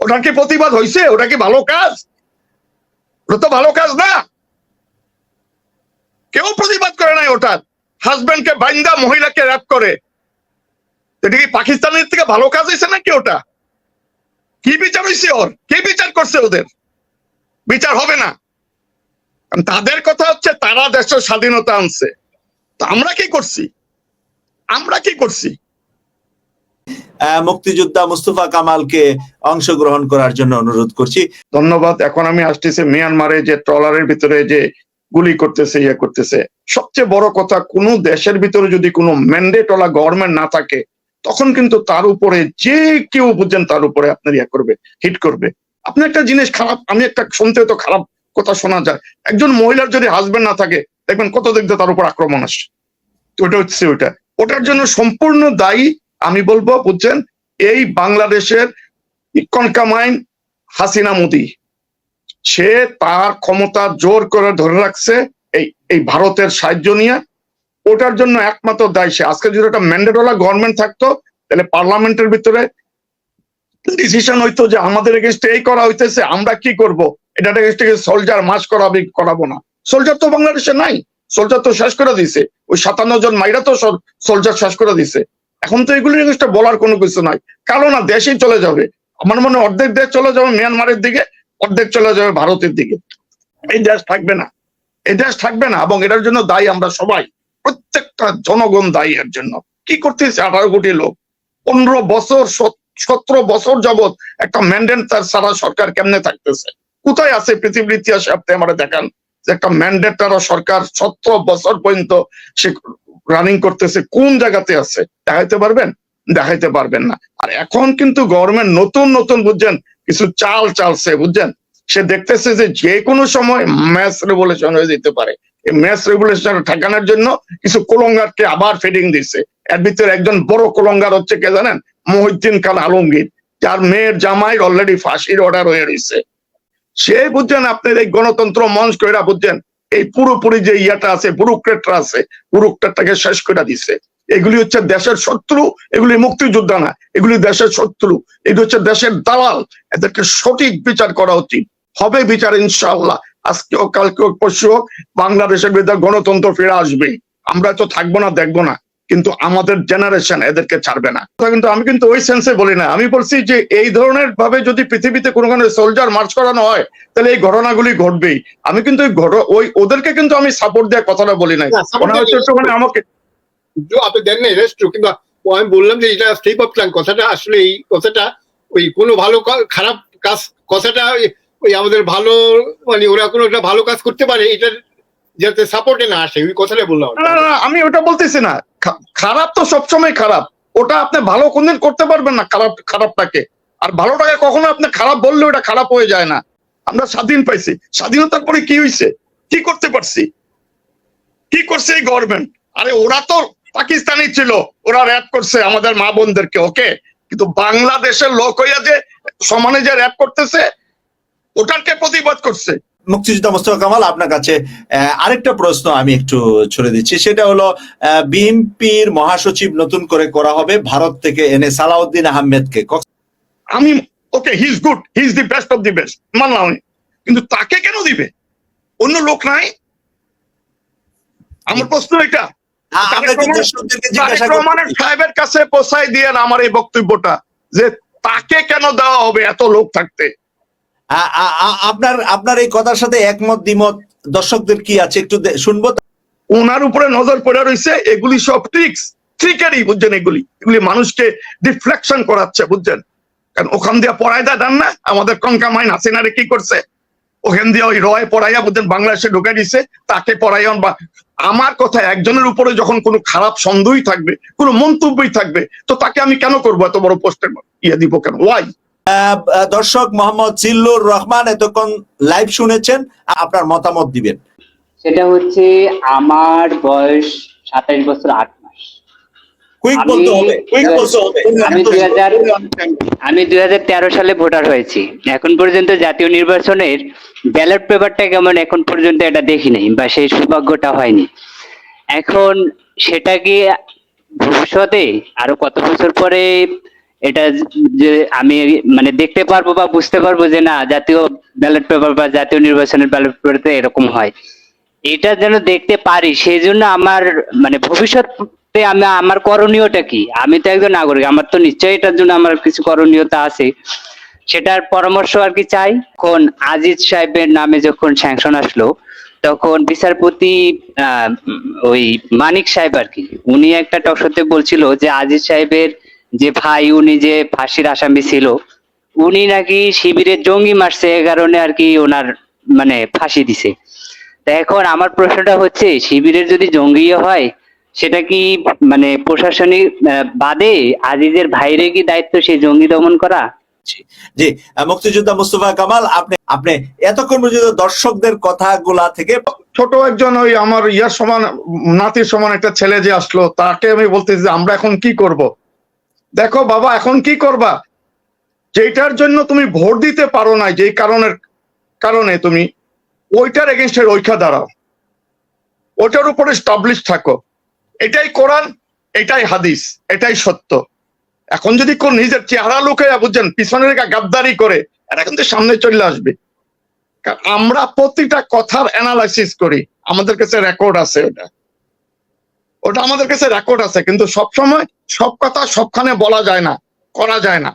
ওটার কি প্রতিবাদ হয়েছে ওটা কি ভালো কাজ? ওটা তো ভালো কাজ না। কেউ প্রতিবাদ করে নাই ওটার। হাজবেন্ডকে বাইন্দা মহিলাকে র্যাপ করে। এটা কি পাকিস্তানের থেকে ভালো কাজ হয়েছে নাকি ওটা? কি বিচার হয়েছে ওর? কে বিচার করছে ওদের? বিচার হবে না। তাদের কথা হচ্ছে তারা দেশের স্বাধীনতা আনছে। তো আমরা কি করছি? আমরা কি করছি? মুক্তিযোদ্ধা মুস্তফা কামালকে অংশগ্রহণ করার জন্য অনুরোধ করছি। ধন্যবাদ। এখন আমি আসতেছি মিয়ানমারে, যে ট্রলারের ভিতরে যে গুলি করতেছে ইয়ে করতেছে। সবচেয়ে বড় কথা, কোন দেশের ভিতরে যদি কোনো ম্যান্ডেট ওলা গভর্নমেন্ট না থাকে, তখন কিন্তু তার উপরে যে কেউ বুঝছেন তার উপরে আপনার ইয়ে করবে, হিট করবে। আপনি একটা জিনিস খারাপ, আমি একটা শুনতে তো খারাপ কথা শোনা যায়। একজন মহিলার যদি হাজবেন্ড না থাকে, দেখবেন কত দেখতে তার উপর আক্রমণ আসে ওটা হচ্ছে ওটা ওটার জন্য সম্পূর্ণ দায়ী আমি বলব, বুঝছেন? এই বাংলাদেশের কনকামাইন হাসিনা মোদী, সে তার ক্ষমতা জোর করে ধরে রাখছে এই এই ভারতের সাহায্য নিয়ে। ওটার জন্য একমাত্র দায় সে। আজকে যদি একটা ম্যান্ডেটওয়ালা গভর্নমেন্ট থাকতো, তাহলে পার্লামেন্টের ভিতরে ডিসিশন হইতো যে আমাদের এগেনস্টে এই করা হইতেছে, আমরা কি করব? এটা এগেনস্টে সোলজার মাস করাবে, করাবো না। সোলজার তো বাংলাদেশে নাই। সোলজার তো শেষ করে দিছে ওই সাতান্ন জন মাইরা তো সোলজার শেষ করে দিছে এখন তো এগুলির এগেনস্টে বলার কোনো কিছু নাই। কারণ না, দেশেই চলে যাবে। আমার মনে অর্ধেক দেশ চলে যাবে, মিয়ানমারের দিকে, অর্ধেক চলে যাবে ভারতের দিকে। এই দেশ থাকবে না। এই দেশ থাকবে না, এবং এটার জন্য দায়ী আমরা সবাই। প্রত্যেকটা জনগণ দায়ী এর জন্য। কি করতেছে আঠারো কোটি লোক? পনেরো বছর সতেরো বছর যাবত একটা ম্যান্ডেট তার সারা সরকার কেমনে থাকতেছে? কোথায় আছে পৃথিবীর ইতিহাসে? আপনি আমরা দেখান যে একটা ম্যান্ডেট তারা সরকার সতেরো বছর পর্যন্ত সে রানিং করতেছে, কোন জায়গাতে আছে? দেখাইতে পারবেন? দেখাইতে পারবেন না। আর এখন কিন্তু গভর্নমেন্ট নতুন নতুন বুঝছেন? কিছু চাল চালছে, বুঝছেন? সে দেখতেছে যে যে কোনো সময় ম্যাচ রেভলিউশন হয়ে যেতে পারে। এই ম্যাচ রেভলিউশন ঠেকানোর জন্য কিছু কোলঙ্গারকে আবার ফিডিং দিচ্ছে। এর ভিতরে একজন বড় কোলঙ্গার হচ্ছে কে জানেন? মহিউদ্দিন খান আলমগীর। যার মেয়ের জামাই অলরেডি ফাঁসির অর্ডার হয়ে রয়েছে সে বুঝছেন, আপনার এই গণতন্ত্র মঞ্চ কইরা বুঝছেন এই পুরোপুরি যে ইয়াটা আছে ব্যুরোক্রেটরা আছে ব্যুরোক্রেটটাকে শেষ করে দিছে। এগুলি হচ্ছে দেশের শত্রু, এগুলি মুক্তিযোদ্ধা না, এগুলি দেশের শত্রু। এগুলি হচ্ছে দেশের দালাল। এদেরকে সঠিক বিচার করা উচিত। হবে বিচার ইনশাল্লাহ আজকে হোক কালকে হোক পরশু হোক বাংলাদেশের ভিতরে গণতন্ত্র ফিরে আসবে। আমরা তো থাকব না, দেখব না। কিন্তু আমাদের জেনারেশন এদেরকে ছাড়বে না। কিন্তু আমি কিন্তু ওই সেন্সে বলি না। আমি বলছি যে এই ধরনের ভাবে যদি পৃথিবীতে কোনো কোনো সোলজার মার্চ করানো হয় তাহলে এই ঘটনাগুলি ঘটবেই। আমি কিন্তু ওই ওদেরকে কিন্তু আমি সাপোর্ট দেওয়ার কথাটা বলি নাই। না, হচ্ছে একটুখানি আমাকে আপনি দেন নাই রেস্ট কিন্তু আমি বললাম যে এটা স্টেপ অফ প্ল্যান কথাটা আসলে এই কথাটা ওই কোনো ভালো খারাপ কাজ কথাটা ওই- আমাদের ভালো মানে ওরা কোনো একটা ভালো কাজ করতে পারে এটার যাতে সাপোর্টে না আসে ওই কথাটা বললাম। না না, আমি ওটা বলতেছি না। খারাপ তো সবসময় খারাপ। ওটা আপনি ভালো কোনদিন করতে পারবেন না খারাপ, খারাপটাকে। আর ভালোটাকে কখনো আপনি খারাপ বললে ওটা খারাপ হয়ে যায় না। আমরা স্বাধীন পাইছি। স্বাধীনতার পরে কি হয়েছে কি করতে পারছি? কি করছে এই গভর্নমেন্ট আরে ওরা তো পাকিস্তানি ছিল। ওরা র্যাপ করছে আমাদের মা বোনদেরকে ওকে কিন্তু বাংলাদেশের লোক হইয়া যে সমানে যে র্যাপ করতেছে, ওটাকে প্রতিবাদ করছে। মুক্তিযোদ্ধা মোস্তফা কামাল আপনার কাছে আরেকটা প্রশ্ন আমি একটু ছড়ে দিচ্ছি। সেটা হলো বিএনপির মহাসচিব নতুন করে করা হবে ভারত থেকে এনে সালাউদ্দিন আহমেদকে। ক- আমি ওকে he is good he is the best of the best মানলাম আমি। কিন্তু তাকে কেন দিবে? অন্য লোক নাই? আমার প্রশ্ন এটা। করছি। সাহেবের কাছে পোষাই দিয়ে আমার এই বক্তব্যটা যে তাকে কেন দেওয়া হবে এত লোক থাকতে? আপনার আপনার এই কথার সাথে একমত, দ্বিমত, দর্শকদের কি আছে একটু শুনব? ওনার উপরে নজর পড়ে রয়েছে এগুলি সব ট্রিক্স ট্রিকেরই বুঝছেন এগুলি? এগুলি মানুষকে ডিফ্লেকশন করাচ্ছে, বুঝছেন? কারণ ওখান দিয়ে পড়ায় দেন না, আমাদের কঙ্কা মাইন হাসিনারে কি করছে? ওখান দিয়ে ওই রয় পড়াইয়া বুঝছেন, বাংলাদেশে ঢুকে দিছে, তাকে পড়াইয়া বা, আমার কথা একজনের উপরে যখন কোনো খারাপ সন্দেহই থাকবে, কোনো মন্তব্যই থাকবে, তো তাকে আমি কেন করব এত বড় পোস্টের ইয়ে দিব কেন? ওয়াই দর্শক মোহাম্মদ জিল্লুর রহমান এতক্ষণ লাইভ শুনেছেন আপনার মতামত দিবেন। সেটা হচ্ছে আমার বয়স সাতাইশ বছর আট মাস। আমি- দুই হাজার তেরো সালে ভোটার হয়েছি। এখন পর্যন্ত জাতীয় নির্বাচনের ব্যালট পেপারটা কেমন এখন পর্যন্ত এটা দেখি নাই বা সেই সৌভাগ্যটা হয়নি। এখন সেটা কি ভবিষ্যতে আরও কত বছর পরে এটা যে আমি মানে দেখতে পারব বা বুঝতে পারব যে না, জাতীয় ব্যালট পেপার বা জাতীয় নির্বাচনের ব্যালট পেপারে এরকম হয়। এটা যেন দেখতে পারি সেই জন্য আমার মানে ভবিষ্যতে আমি, আমার করণীয়টা কি? আমি তো একজন নাগরিক, আমার তো নিশ্চয়ই এটার জন্য আমার কিছু করণীয়তা আছে। সেটার পরামর্শ আর কি চাই। কোন আজিজ সাহেবের নামে যখন স্যাংশন আসলো, তখন বিচারপতি ওই মানিক সাহেব আর কি, উনি একটা টকশোতে বলছিল যে আজিজ সাহেবের যে ভাই উনি যে ফাঁসির আসামি ছিল উনি নাকি শিবিরের জঙ্গি মারছে এ কারণে আর কি ওনার মানে ফাঁসি দিছে। তা এখন আমার প্রশ্নটা হচ্ছে শিবিরের যদি জঙ্গি হয় সেটা কি মানে প্রশাসনিক আহ, বাদে আজিজের ভাইরে কি দায়িত্ব সেই জঙ্গি দমন করা? জি মুক্তিযোদ্ধা মুস্তফা কামাল আপনি আপনি এতক্ষণ পর্যন্ত দর্শকদের কথাগুলা থেকে ছোট একজন ওই আমার ইয়ার সমান নাতির সমান একটা ছেলে যে আসলো তাকে আমি বলতেছি আমরা এখন কি করব? দেখো বাবা, এখন কি করবা? যেটার জন্য তুমি ভোট দিতে পারো না যেই কারণের কারণে তুমি, ওইটার এগেনস্টে ঐক্য দাঁড়াও। ওটার উপরে স্টাবলিশ থাকো। এটাই কোরআন, এটাই হাদিস, এটাই সত্য। এখন যদি কোন নিজের চেহারা লুকে বুঝছেন পিছনে রেখা গাদ্দারি করে এরা কিন্তু সামনে চলে আসবে। আমরা প্রতিটা কথার অ্যানালাইসিস করি। আমাদের কাছে রেকর্ড আছে ওটা ওটা আমাদের কাছে রেকর্ড আছে, কিন্তু সব সময় সব কথা সবখানে বলা যায় না, করা যায় না।